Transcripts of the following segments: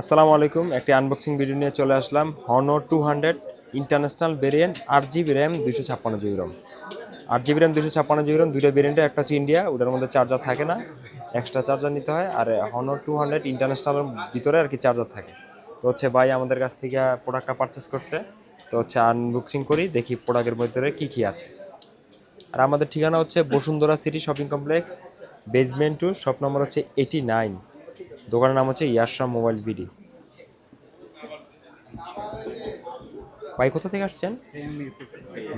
আসসালামু আলাইকুম, একটি আনবক্সিং ভিডিও নিয়ে চলে আসলাম। Honor two hundred international variant আট জিবি র্যাম দুশো ছাপ্পান্ন জিবি রম আট জিবি র্যাম দুশো ছাপ্পান্ন জিবি রম দুইটা ভেরিয়েন্টে একটা হচ্ছে ইন্ডিয়া ওটার মধ্যে চার্জার থাকে না। এক্সট্রা চার্জার নিতে হয়, আর হনো টু হান্ড্রেড ইন্টারন্যাশনালের ভিতরে আর কি চার্জার থাকে। তো হচ্ছে ভাই আমাদের কাছ থেকে প্রোডাক্টটা পারচেস করছে। তো হচ্ছে আনবক্সিং করি, দেখি প্রোডাক্টের ভিতরে কী কী আছে। আর আমাদের ঠিকানা হচ্ছে Bashundhara city shopping complex basement two shop number হচ্ছে এইটি নাইন দোকানের নাম হচ্ছে ইয়াশা মোবাইল বিডি। ভাই, কোথা থেকে আসছেন?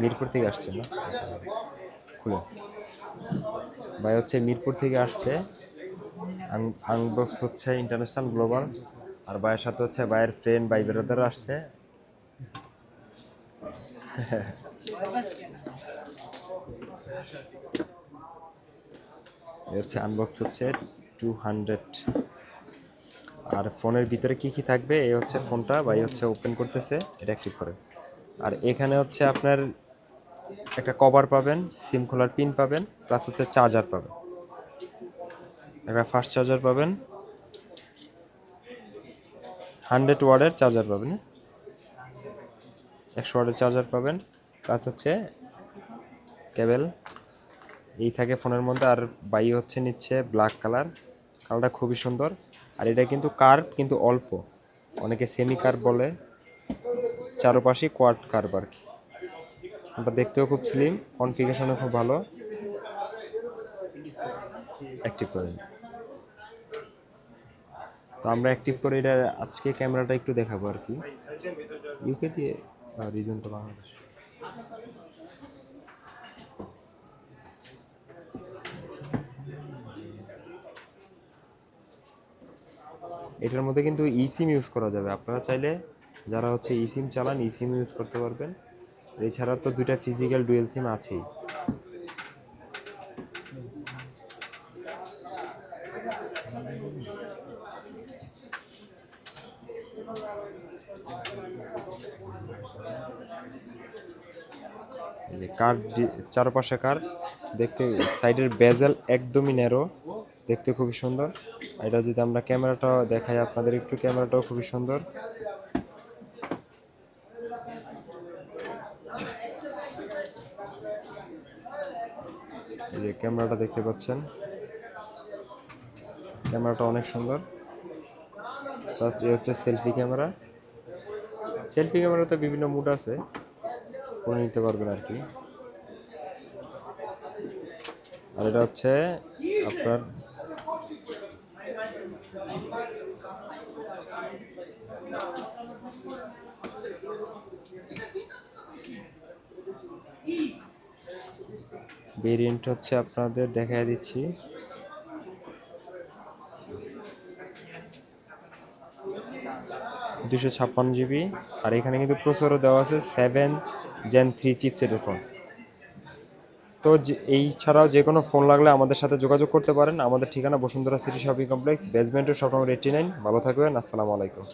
মিরপুর থেকে আসছেন না? খুলে। ভাই, হচ্ছে মিরপুর থেকে আসছে। আনবক্স হচ্ছে ইন্টারন্যাশনাল গ্লোবাল। আর ভাইয়ের সাথে হচ্ছে ভাইয়ের ফ্রেন্ড ভাই বেরোদারও আসছে। হচ্ছে আনবক্স হচ্ছে টু হান্ড্রেড আর ফোনের ভিতরে কি কি থাকবে, এই হচ্ছে ফোনটা বা এই হচ্ছে ওপেন করতেছে, এটা অ্যাক্টিভ করে। আর এখানে হচ্ছে আপনার একটা কভার পাবেন সিম খোলার পিন পাবেন প্লাস হচ্ছে চার্জার পাবেন। একটা ফাস্ট চার্জার পাবেন। হান্ড্রেড ওয়ার্ডের চার্জার পাবেন হ্যাঁ? একশো ওয়ার্ডের চার্জার পাবেন প্লাস হচ্ছে কেবল এই থাকে ফোনের মধ্যে, আর বাই হচ্ছে নিচ্ছে ব্ল্যাক কালার কালারটা খুবই সুন্দর। আর এটা কিন্তু কার্ভ কিন্তু অল্প। অনেকে সেমি কার্ভ বলে। চারোপাশে কোয়াড কার্ভ আর কি ওটা দেখতেও খুব স্লিম কনফিগারেশনও খুব ভালো। অ্যাক্টিভ করে তো আমরা অ্যাক্টিভ করে এটা, আজকে ক্যামেরাটা একটু দেখাবো আর কি। ইউকে দিয়ে রিজন তো বাংলাদেশ। এটার মধ্যে কিন্তু ইসিম ইউজ করা যাবে। আপনারা চাইলে যারা হচ্ছে ইসিম চালান ইসিম ইউজ করতে পারবেন। এছাড়া তো দুইটা ফিজিক্যাল ডুয়েল সিম আছেই। যে কার চারপাশে কার দেখতে সাইডের বেজেল একদমই ন্যারো দেখতে খুবই সুন্দর। এটা যদি আমরা ক্যামেরাটা দেখাই আপনাদের একটু, ক্যামেরাটাও খুবই সুন্দর। এই যে ক্যামেরাটা দেখতে পাচ্ছেন। ক্যামেরাটা অনেক সুন্দর। প্লাস এ হচ্ছে সেলফি ক্যামেরা। সেলফি ক্যামেরাতে বিভিন্ন মুড আছে। করে নিতে পারবেন আর কি। আর এটা হচ্ছে আপনার ভেরিয়েন্ট হচ্ছে আপনাদের দেখাই দিচ্ছি। দুশো ছাপ্পান্ন জিবি আর এখানে কিন্তু প্রসেসরও দেওয়া আছে সেভেন জেন থ্রি চিপসেটের ফোন তো এই ছাড়াও যে কোনো ফোন লাগলে আমাদের সাথে যোগাযোগ করতে পারেন। আমাদের ঠিকানা বসুন্ধরা সিটি শপিং কমপ্লেক্স বেসমেন্টের শপ নম্বর এইটি নাইন ভালো থাকবেন, আসসালামু আলাইকুম।